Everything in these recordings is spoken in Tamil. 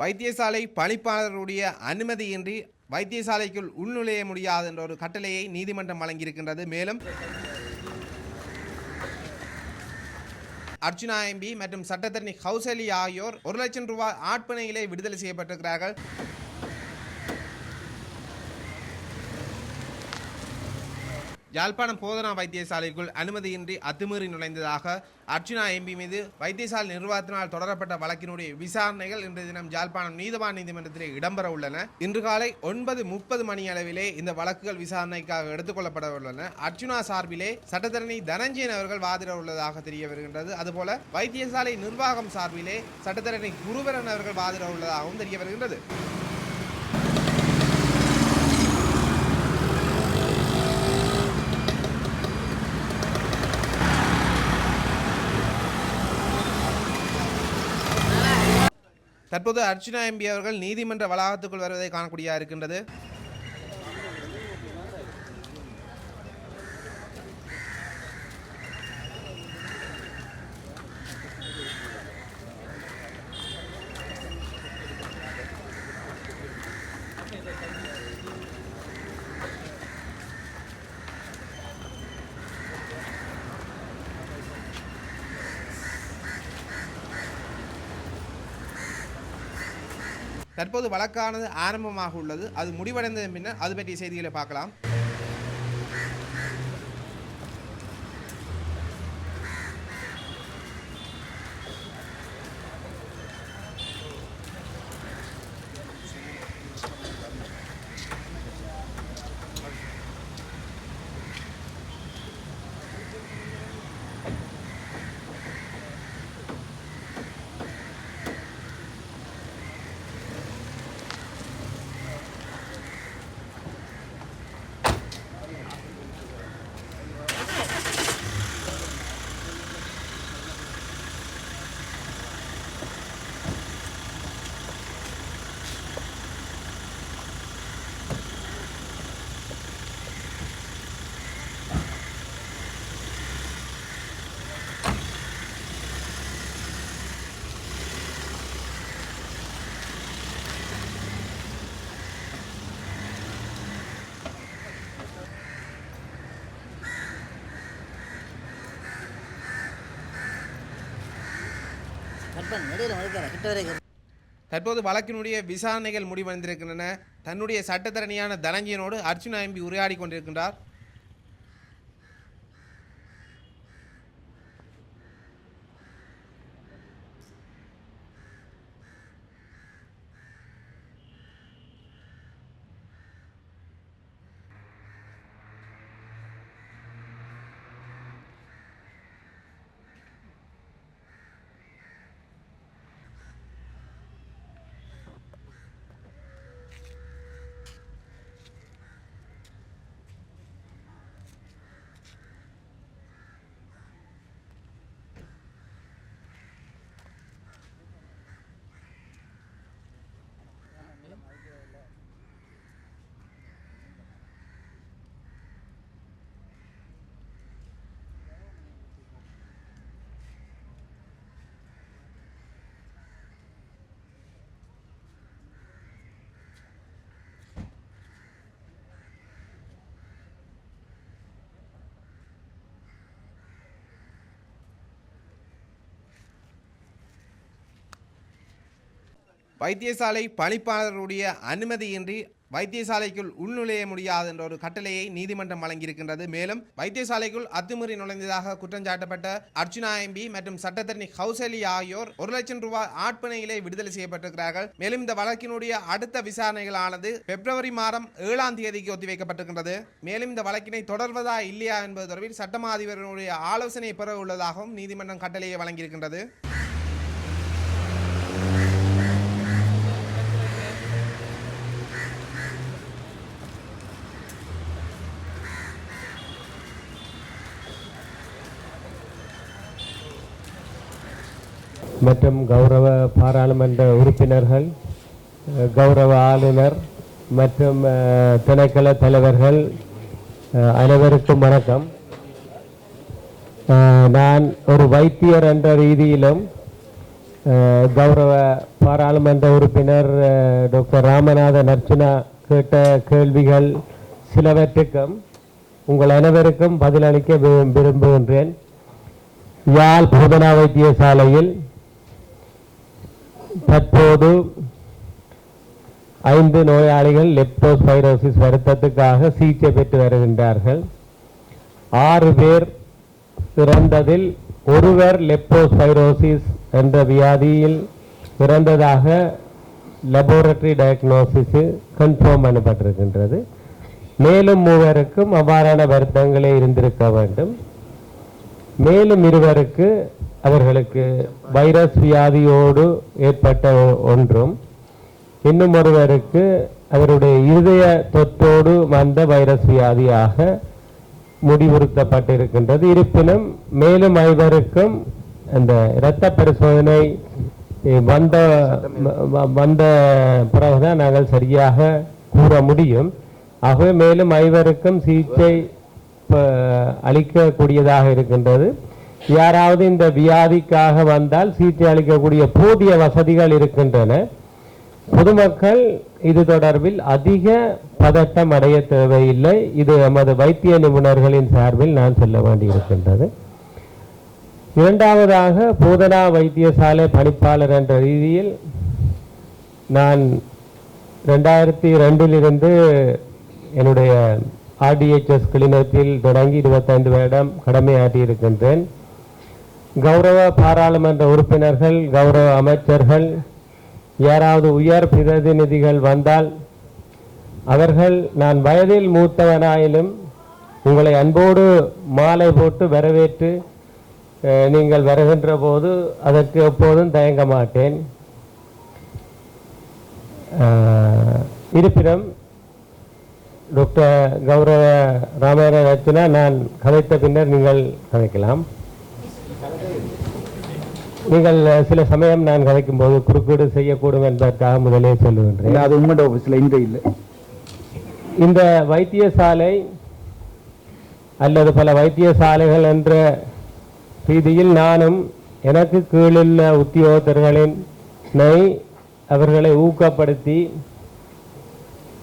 வைத்தியசாலை பணிப்பாளருடைய அனுமதியின்றி வைத்தியசாலைக்குள் உள்நுழைய முடியாது என்ற ஒரு கட்டளையை நீதிமன்றம் வழங்கியிருக்கின்றது. மேலும் அர்ச்சுனா எம்பி மற்றும் சட்டத்தரணி கௌசலி ஆகியோர் ஒரு லட்சம் ரூபாய் ஆட்பணையிலே விடுதலை செய்யப்பட்டிருக்கிறார்கள். யாழ்ப்பாணம் போதனா வைத்தியசாலைக்குள் அனுமதியின்றி அத்துமீறி நுழைந்ததாக அர்ச்சுனா எம்பி மீது வைத்தியசாலை நிர்வாகத்தினால் தொடரப்பட்ட வழக்கினுடைய விசாரணைகள் இன்றைய தினம் யாழ்ப்பாணம் நீதவான் நீதிமன்றத்திலே இடம்பெற உள்ளன. இன்று காலை ஒன்பது முப்பது மணி அளவிலே இந்த வழக்குகள் விசாரணைக்காக எடுத்துக்கொள்ளப்பட உள்ளன. அர்ச்சுனா சார்பிலே சட்டத்தரணி தனஞ்சயன் அவர்கள் வாதிட உள்ளதாக தெரிய வருகின்றது. அதுபோல வைத்தியசாலை நிர்வாகம் சார்பிலே சட்டத்தரணி குருவரன் அவர்கள் வாதிட உள்ளதாகவும் தெரிய வருகின்றது. தற்போது அர்ச்சனா எம்பி அவர்கள் நீதிமன்ற வளாகத்துக்குள் வருவதை காணக்கூடியா இருக்கின்றது. தற்போது வழக்கானது ஆரம்பமாக உள்ளது. அது முடிவடைந்ததன் பின்னர் அது பற்றிய செய்திகளை பார்க்கலாம். தற்போது வழக்கினுடைய விசாரணைகள் முடிவடைந்திருக்கின்றன. தன்னுடைய சட்டத்தரணியான தனஞ்சயனோடு அர்ச்சுனா எம்பி உரையாடி கொண்டிருக்கின்றார். வைத்தியசாலை பணிப்பாளருடைய அனுமதியின்றி வைத்தியசாலைக்குள் உள்நுழைய முடியாது என்ற ஒரு கட்டளையை நீதிமன்றம் வழங்கியிருக்கின்றது. மேலும் வைத்தியசாலைக்குள் அத்துமீறி நுழைந்ததாக குற்றம் சாட்டப்பட்ட அர்ச்சுனா எம்பி மற்றும் சட்டத்தரணி ஹவுசலி ஆகியோர் ஒரு லட்சம் ரூபாய் ஆட்பணையிலே விடுதலை செய்யப்பட்டிருக்கிறார்கள். மேலும் இந்த வழக்கினுடைய அடுத்த விசாரணைகளானது பிப்ரவரி மாதம் ஏழாம் தேதிக்கு ஒத்திவைக்கப்பட்டிருக்கின்றது. மேலும் இந்த வழக்கினை தொடர்வதா இல்லையா என்பது தொடர்பில் சட்டமா அதிபரனுடைய ஆலோசனை பெற உள்ளதாகவும் நீதிமன்றம் கட்டளையை வழங்கியிருக்கின்றது. மற்றும் கௌரவ பாராளுமன்ற உறுப்பினர்கள் கௌரவ ஆளுநர் மற்றும் திணைக்கள தலைவர்கள் அனைவருக்கும் வணக்கம். நான் ஒரு வைத்தியர் என்ற ரீதியிலும் கௌரவ பாராளுமன்ற உறுப்பினர் டாக்டர் ராமநாத அர்ச்சுனா கேட்ட கேள்விகள் சிலவற்றுக்கும் உங்கள் அனைவருக்கும் பதிலளிக்க விரும்புகின்றேன். யாழ் போதனா வைத்தியசாலையில் தற்போது ஐந்து நோயாளிகள் லெப்டோஸ்பைரோசிஸ் வருத்தத்துக்காக சிகிச்சை பெற்று வருகின்றார்கள். ஆறு பேர் இறந்ததில் ஒருவர் லெப்டோஸ்பைரோசிஸ் என்ற வியாதியில் இறந்ததாக லெபோரட்டரி டயக்னோசிஸு கன்ஃபார்ம் பண்ணப்பட்டிருக்கின்றது. மேலும் மூவருக்கும் அவ்வாறான வருத்தங்களே இருந்திருக்க வேண்டும். மேலும் இருவருக்கு அவர்களுக்கு வைரஸ் வியாதியோடு ஏற்பட்ட ஒ- ஒன்றும். இன்னும் ஒருவருக்கு அவருடைய இருதய தொற்றோடு வந்த வைரஸ் வியாதியாக முடிவுறுத்தப்பட்டிருக்கின்றது. இருப்பினும் மேலும் ஐவருக்கும் அந்த இரத்த பரிசோதனை வந்த வந்த பிறகுதான் நாங்கள் சரியாக கூற முடியும். ஆகவே மேலும் ஐவருக்கும் சிகிச்சை அளிக்கக்கூடியதாக இருக்கின்றது. யாராவது இந்த வியாதிக்காக வந்தால் சிகிச்சை அளிக்கக்கூடிய போதிய வசதிகள் இருக்கின்றன. பொதுமக்கள் இது தொடர்பில் அதிக பதட்டம் அடைய தேவையில்லை. இது எமது வைத்திய நிபுணர்களின் சார்பில் நான் சொல்ல வேண்டியிருக்கின்றது. இரண்டாவதாக போதனா வைத்தியசாலை பணிப்பாளர் என்ற ரீதியில் நான் ரெண்டாயிரத்தி ரெண்டிலிருந்து என்னுடைய ஆர்டிஹெச்எஸ் கிளினிக்கில் தொடங்கி இருபத்தைந்து வருடம் கடமையாற்றியிருக்கின்றேன். கௌரவ பாராளுமன்ற உறுப்பினர்கள் கௌரவ அமைச்சர்கள் யாராவது உயர் பிரதிநிதிகள் வந்தால் அவர்கள் நான் வயதில் மூத்தவனாயிலும் உங்களை அன்போடு மாலை போட்டு வரவேற்று நீங்கள் வருகின்ற போது அதற்கு எப்போதும் தயங்க மாட்டேன். இருப்பினும் டாக்டர் கௌரவ ராமேந்திர அர்ச்சுனா நான் கதைத்த பின்னர் நீங்கள் கதைக்கலாம். நீங்கள் சில சமயம் நான் கதைக்கும் போது குறுக்கீடு செய்யக்கூடும் என்பதற்காக முதலே சொல்லுகின்றேன். அது உங்களோட ஆஃபீஸில் இங்கே இல்லை. இந்த வைத்தியசாலை அல்லது பல வைத்தியசாலைகள் என்ற ரீதியில் நானும் எனக்கு கீழுள்ள உத்தியோகத்தர்களின் அவர்களை ஊக்கப்படுத்தி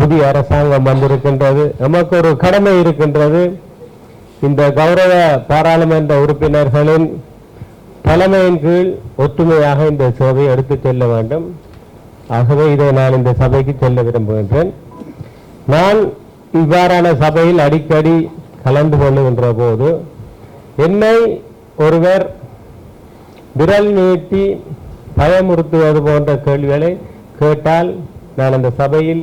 புதிய அரசாங்கம் வந்திருக்கின்றது. நமக்கு ஒரு கடமை இருக்கின்றது. இந்த கௌரவ பாராளுமன்ற உறுப்பினர்களின் தலைமையின் கீழ் ஒற்றுமையாக இந்த சபையை எடுத்துச் செல்ல வேண்டும். ஆகவே இதை நான் இந்த சபைக்கு செல்ல விரும்புகின்றேன். நான் இவ்வாறான சபையில் அடிக்கடி கலந்து கொள்ளுகின்ற போது என்னை ஒருவர் விரல் நீட்டி பயமுறுத்துவது போன்ற கேள்விகளை கேட்டால் நான் அந்த சபையில்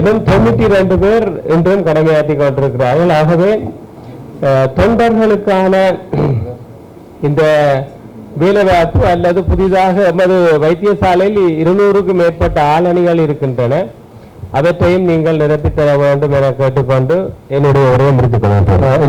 இன்னும் தொண்ணூத்தி ரெண்டு பேர் இன்றும் கடமையாற்றி கொண்டிருக்கிறார்கள். ஆகவே தொண்டர்களுக்கான இந்த வேலைவாய்ப்பு அல்லது புதிதாக எமது வைத்தியசாலையில் இருநூறுக்கும் மேற்பட்ட ஆளணிகள் இருக்கின்றன. அவற்றையும் நீங்கள் நிரப்பித் தர வேண்டும் என கேட்டுக்கொண்டு என்னுடைய உரையை முடித்துக் கொள்கிறேன்.